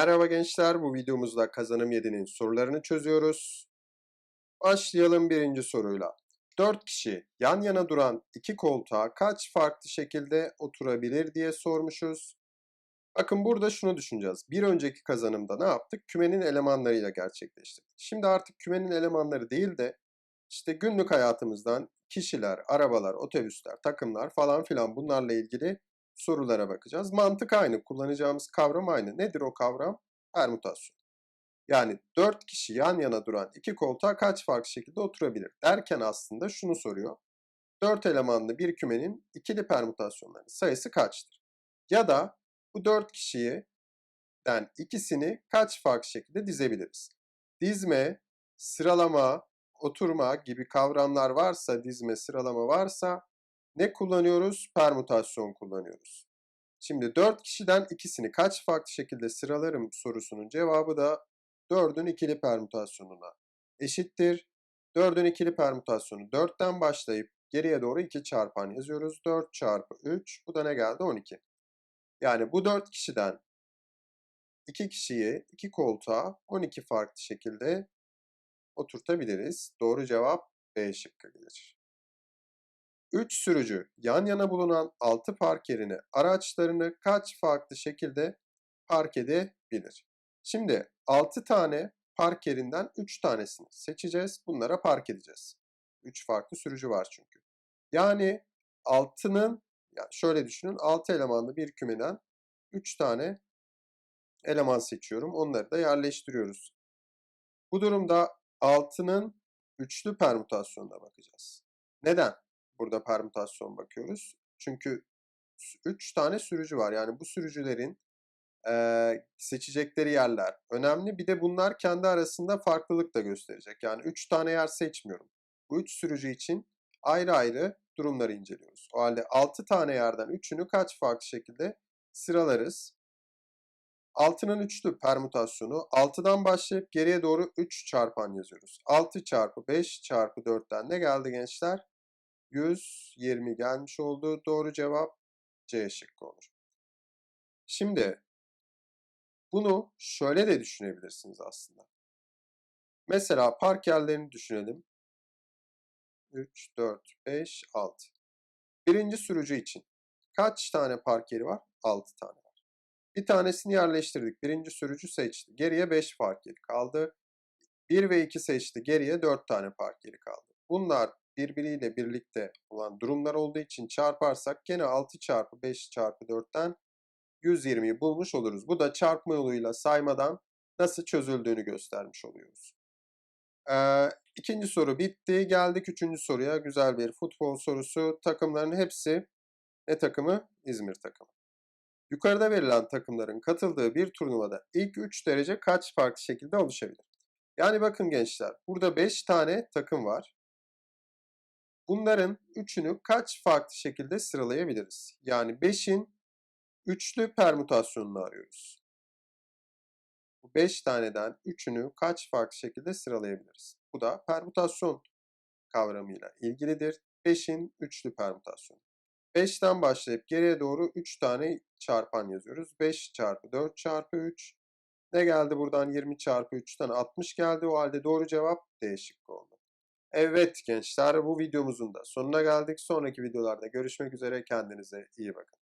Merhaba gençler, bu videomuzda kazanım 7'nin sorularını çözüyoruz. Başlayalım birinci soruyla. 4 kişi yan yana duran iki koltuğa kaç farklı şekilde oturabilir diye sormuşuz. Bakın burada şunu düşüneceğiz. Bir önceki kazanımda ne yaptık? Kümenin elemanlarıyla gerçekleştirdik. Şimdi artık kümenin elemanları değil de işte günlük hayatımızdan kişiler, arabalar, otobüsler, takımlar falan filan bunlarla ilgili sorulara bakacağız. Mantık aynı, kullanacağımız kavram aynı. Nedir o kavram? Permütasyon. Yani 4 kişi yan yana duran iki koltuğa kaç farklı şekilde oturabilir? Derken aslında şunu soruyor. 4 elemanlı bir kümenin ikili permütasyonlarının sayısı kaçtır? Ya da bu 4 kişiyi den ikisini kaç farklı şekilde dizebiliriz? Dizme, sıralama, oturma gibi kavramlar varsa, dizme, sıralama varsa ne kullanıyoruz? Permütasyon kullanıyoruz. Şimdi 4 kişiden ikisini kaç farklı şekilde sıralarım sorusunun cevabı da 4'ün ikili permütasyonuna eşittir. 4'ün ikili permütasyonu 4'ten başlayıp geriye doğru 2 çarpan yazıyoruz. 4 çarpı 3 bu da ne geldi? 12. Yani bu 4 kişiden 2 kişiyi 2 koltuğa 12 farklı şekilde oturtabiliriz. Doğru cevap B şıkkı gelir. 3 sürücü yan yana bulunan 6 park yerine araçlarını kaç farklı şekilde park edebilir? Şimdi 6 tane park yerinden 3 tanesini seçeceğiz. Bunlara park edeceğiz. 3 farklı sürücü var çünkü. Yani 6'nın yani şöyle düşünün 6 elemanlı bir kümeden 3 tane eleman seçiyorum. Onları da yerleştiriyoruz. Bu durumda 6'nın üçlü permütasyonuna bakacağız. Neden? Burada permütasyon bakıyoruz. Çünkü 3 tane sürücü var. Yani bu sürücülerin e, seçecekleri yerler önemli. Bir de bunlar kendi arasında farklılık da gösterecek. Yani 3 tane yer seçmiyorum. Bu 3 sürücü için ayrı ayrı durumları inceliyoruz. O halde 6 tane yerden 3'ünü kaç farklı şekilde sıralarız? 6'nın üçlü permütasyonu 6'dan başlayıp geriye doğru 3 çarpan yazıyoruz. 6 çarpı 5 çarpı 4'ten ne geldi gençler? 120 gelmiş oldu. Doğru cevap C şıkkı olur. Şimdi bunu şöyle de düşünebilirsiniz aslında. Mesela park yerlerini düşünelim. 3, 4, 5, 6. Birinci sürücü için kaç tane park yeri var? 6 tane var. Bir tanesini yerleştirdik. Birinci sürücü seçti. Geriye 5 park yeri kaldı. 1 ve 2 seçti. Geriye 4 tane park yeri kaldı. Bunlar birbiriyle birlikte olan durumlar olduğu için çarparsak gene 6 çarpı 5 çarpı 4'ten 120'yi bulmuş oluruz. Bu da çarpma yoluyla saymadan nasıl çözüldüğünü göstermiş oluyoruz. Ee, ikinci soru bitti. Geldik üçüncü soruya. Güzel bir futbol sorusu. Takımların hepsi ne takımı? İzmir takımı. Yukarıda verilen takımların katıldığı bir turnuvada ilk 3 derece kaç farklı şekilde oluşabilir? Yani bakın gençler burada 5 tane takım var. Bunların üçünü kaç farklı şekilde sıralayabiliriz? Yani 5'in üçlü permütasyonunu arıyoruz. Bu 5 taneden üçünü kaç farklı şekilde sıralayabiliriz? Bu da permütasyon kavramıyla ilgilidir. 5'in üçlü permütasyonu. 5'ten başlayıp geriye doğru 3 tane çarpan yazıyoruz. 5 çarpı 4 çarpı 3. Ne geldi buradan 20 çarpı 3'ten 60 geldi. O halde doğru cevap D şıkkı oldu. Evet gençler bu videomuzun da sonuna geldik. Sonraki videolarda görüşmek üzere. Kendinize iyi bakın.